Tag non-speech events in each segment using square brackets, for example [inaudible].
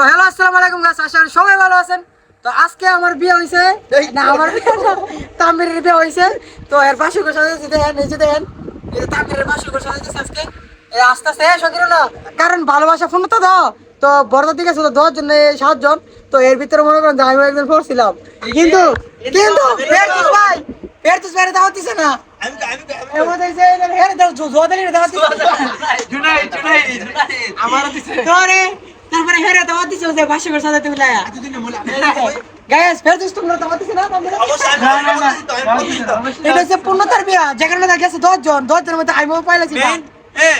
তো হ্যালো আসসালামু আলাইকুম গাছ আশা করি সবাই ভালো আছেন। তো আজকে আমার বিয়ে হয়েছে না আমার বিয়ে না, তাম্বিরের বিয়ে হয়েছে তো এর বাসুকের সাথে দেখেন এই যে দেখেন এই যে তাম্বিরের বাসুকের সাথে আজকে। এই আস্তে আস্তে সকির না কারণ ভালোবাসা ফোন তো দাও। তো বড়দের দিকে শুধু দশ জন এই সাতজন তো এর ভিতরে মনে করেন আমি একজন পড়ছিলাম। কিন্তু কিন্তু ভাই দাওয়াত দিছে না। দিছে তোরে তারপরে হেরে দাওয়াত দিছে যে তোমরা দাওয়াত দিছে না? এটা হচ্ছে পূর্ণতার বিয়া যেখানে গেছে দশ জন দশ জনের মধ্যে আমিও পাইলাছি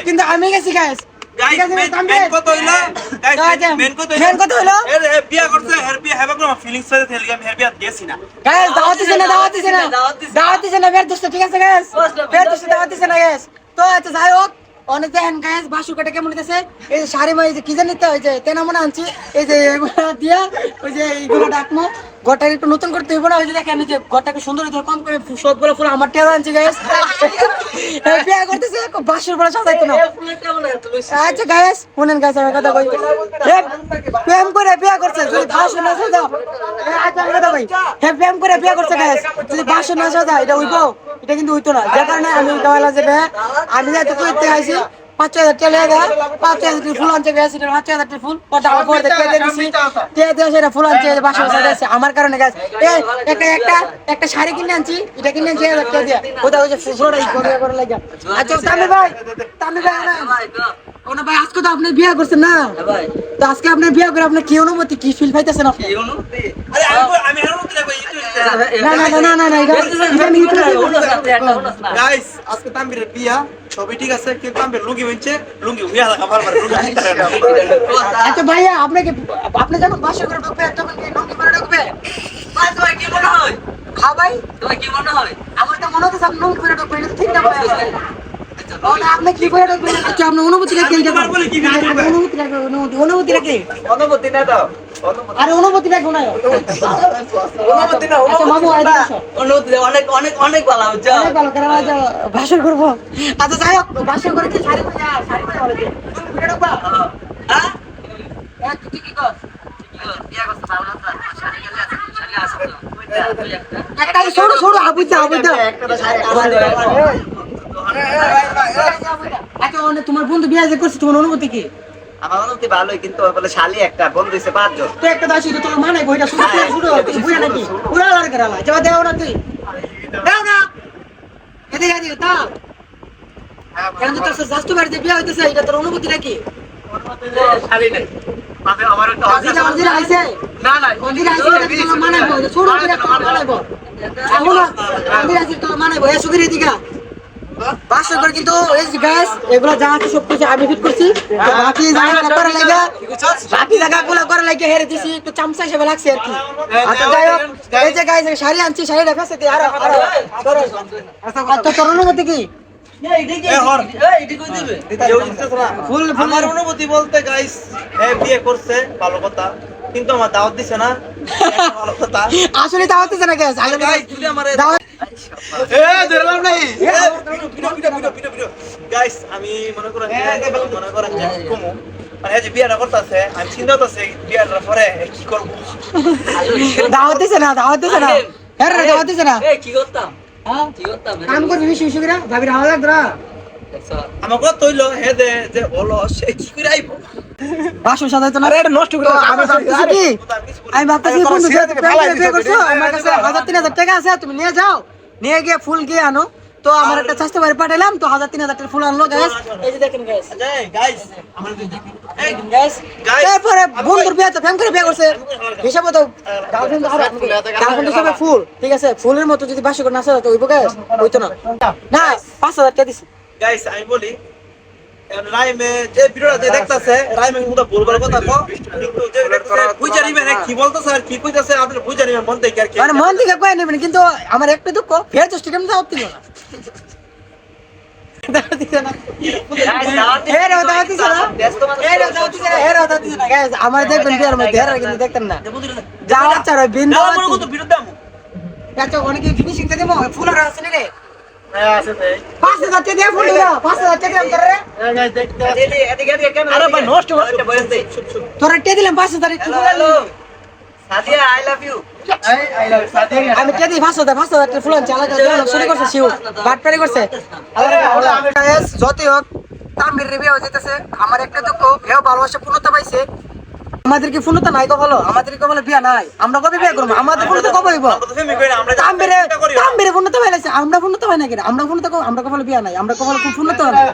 কিন্তু আমি গেছি গাইস ঠিক আছে? মেন গাইস দাওয়াত দিছে না দাওয়াত দিছে না। দাওয়াত দিছে না ফেরদৌস ঠিক আছে গাইস ফেরদৌস দাওয়াত দিছে না গাইস তো আচ্ছা যাই হোক অনেক দেখেন গায়ে বাসু কাটা কেমন হইতেছে? এই শাড়ি মা এই যে কি জানিতে ওই যে তেনা মনে আনছি, এই যে এগুলো দিয়া, ওই যে এইগুলো ডাকমো। ঘরটাকে একটু নতুন করতে হইব না? ওই যে দেখেন যে ঘরটাকে সুন্দর হইতে কম করে ফু- সবগুলো ফুল আমার টেরা আনছি গাইস বিয়া করতেছে বাসুর বলে সাজাইতো না। আচ্ছা গাইস শুনেন গাইস আমি কথা কই। প্রেম করে বিয়া করছে যদি বাসু না সাজাও। আচ্ছা আমি কথা কই। হে প্রেম করে বিয়া করছে গাইস যদি বাসু না সাজা এটা হইবো এটা কিন্তু হইতো না। যে কারণে আমি কইলা যে ভাই, আমি যাইতে কইতে আইছি পাঁচ হাজার টাকা লেগে পাঁচ হাজার টাকা ফুল আনছে গেছে পাঁচ হাজার টাকা ফুল। দিয়েছি দিয়ে দিয়ে সেটা ফুল আনছে বাসা সাজাইছে আমার কারণে গাছ একটা একটা একটা শাড়ি কিনে আনছি এটা কিনে আনছি হাজার টাকা দিয়ে ওটা ওই যে ফুলটা ই করে করে লাগে আচ্ছা তামি ভাই তামি ভাই না ওনা ভাই আজকে তো আপনি বিয়ে করছেন না? তো আজকে আপনি বিয়ে করে আপনি কি অনুমতি কি ফিল পাইতেছেন আপনি? না না না না না না এটা আমি ইউটিউবে- গাইস আজকে বিয়া। সবই ঠিক আছে কিন্তু তাম্বির লুঙ্গি হইছে লুঙ্গি হুইয়া লাগা বারবার লুঙ্গি আচ্ছা ভাইয়া আপনাকে আপনি যখন বাসা করে ঢুকবে তখন কি নঙ্গি করে ঢুকবে? হ্যাঁ? ভাই আমার তো মনে হচ্ছে আপনি নঙ্গি করে ঢুকবেন তো ঠিক না ভাই আপনি কি করে ঢুকবেন? আচ্ছা আপনার অনুমতি রাখে বলেন। বলে কি না রাখে দাও অনুমতি আরে অনুমতি না অনুমতি না আচ্ছা মামু আসো অনেক অনেক অনেক ভালো হচ্ছে অনেক ভালো কারণ আজ ভাষণ করব আচ্ছা যাই হোক ভাষণ করে কি শাড়ি পরে পরে। তুমি? হ্যাঁ হ্যাঁ, কি কর? একটা আচ্ছা তোমার বন্ধু বিয়ে যে করছে তোমার অনুমতি কি আমার অনুমতি ভালোই কিন্তু বলে শালি একটা বন্ধু পাঁচজন। তো একটা দাসি তো তোমার মানে বইটা শুরু করে শুরু বুঝা নাকি? পুরা লাল করালা যাও দেও না তুই। দাও না। এদিকে এদিকে দাও। তোর স্বাস্থ্য বাড়িতে বিয়ে হইতেছে এটা তোর অনুমতি নাকি? শাড়ি নাই। মানে আমার একটা আইছে? না না মানাইবো ছোট মানাইবো মানাইবো এ এদিকে বাসা করে কিন্তু এই গ্যাস এগুলো যা আছে সব কিছু আমি ফিট করছি। বাকি জায়গা করে লাগে বাকি জায়গাগুলো করে লাগে হেরে দিছি একটু চামচা হিসেবে লাগছে আর কি। আচ্ছা যাই হোক এই যে গাইস শাড়ি আনছি শাড়ি রেখেছে দি আর আর আচ্ছা তোর অনুমতি কি? ফুল আমার অনুমতি বলতে গাইস বিয়ে করছে ভালো কথা। কিন্তু আমার দাওয়াত দিছে না। [laughs] ভালো কথা। আসলে দাওয়াত দিছে না গ্যাস দাওয়াত এ ধরলাম নাই। গাইস আমি মনে করেন মনে করেন কমু মানে যে বিয়েটা করতেছে আমি চিন্তা করতেছি বিয়েটার পরে কি করব? দাওয়াত দিছে না দাওয়াত দিছে না। হ্যাঁ রে দাওয়াত দিছে না। কি করতাম? হ্যাঁ? কি করতাম? কাম করবি বেশি বেশি করে। ভাবির হাওয়া লাগতো না। তৈল হে দে যে হলো সে কি করে আইবো? বাসন সাজাইতো না। আরে নষ্ট করে আমি ভাবতেছি কি? আমি ভাবতেছি বন্ধু যেহেতু করছ আমার কাছে হাজার তিন হাজার টাকা আছে তুমি নিয়ে যাও। নিয়ে গিয়ে ফুল গিয়ে আনো। তো আমার একটা স্বাস্থ্য বাড়ি পাঠালাম তো হাজার তিন হাজার টাকা ফুল আনলো গ্যাস এই যে দেখেন গ্যাস বন্ধুর বিয়ে তো ব্যাংকের বিয়ে করছে। হিসাবে তো গার্লফ্রেন্ড গার্লফ্রেন্ড হিসাবে ফুল। ঠিক আছে ফুলের মতো যদি বাসি করে নাচা তো গ্যাস [laughs] না। না পাঁচ হাজার টাকা দিছি। গাইস আমি বলি রাইমে যে ভিডিওটা দেখতাছে রাইমে কিন্তু ভুল কথা কো কিন্তু যে বুঝা নিবে কি বলতাছে আর কি কইতাছে আপনি বুঝা নিবেন মন থেকে আর কি। মানে মন থেকে কয়ে নেবেন কিন্তু আমার একটা দুঃখ ফের তো স্টেডিয়াম না। আমার দেখবেন বিয়ার মধ্যে হেরে কিন্তু দেখতেন না। যাওয়ার চার বিন্দু আচ্ছা অনেকে ফিনিশিং দেবো? ফুল আর আছে রে আমি কে দিই? পাঁচ হাজার পাঁচ হাজার টাকা ফুলান শুরু করছে শিউ। বাটপারি করছে। যতই হোক তামির হয়ে যেতেছে আমার একটা দুঃখ ভালোবাসা পূর্ণতা পাইছে। আমাদের কি পূর্ণতা নাই কখনো? আমাদের কখনো বিয়া নাই। আমরা কবে বিয়ে করব? আমাদের পূর্ণতা কবে হইব? আমরা তো ফেমি করি না, আমরা যে তাম্বিরে চিন্তা করি না। তাম্বিরে আমরা না আমরা পূর্ণতা কো- বিয়া নাই আমরা কখনো পূর্ণতা নাই।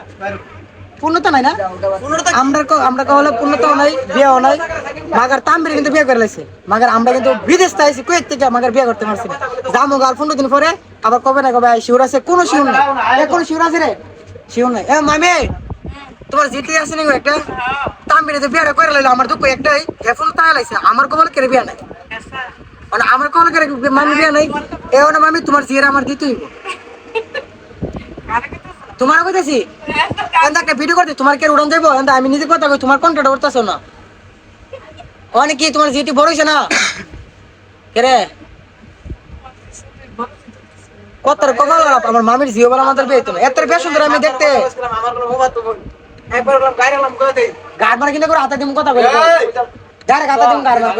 পূর্ণতা নাই না? আমরা আমরা পূর্ণতাও নাই বিয়েও নাই। মাগার তাম্বিরে কিন্তু বিয়ে করে মাগার আমরা কিন্তু বিদেশ কুয়েত থেকে মাগার বিয়ে করতে পারছি না। যাব গাল পনেরো দিন পরে আবার কবে না কবে শিউর আছে কোনো শিউর নাই। কোনো শিউর আছে রে? শিউর নাই। এ মামি তোমার জিতে আছে নাকি একটা? করে মানে আমি নিজে কথা তোমার কন্ট্রাক্ট করতেছো না। অনেক কি তোমার জিটি বড় না? কে রে কত কপাল আমার মামির জিও বলা আমাদের না। এত বেশ সুন্দর আমি দেখতে। একবার গেলাম দেই গাড় মারা কিনে করে হাতে দিম কথা বলি। ডাইরেক্ট হাতে দিম গাড় মারা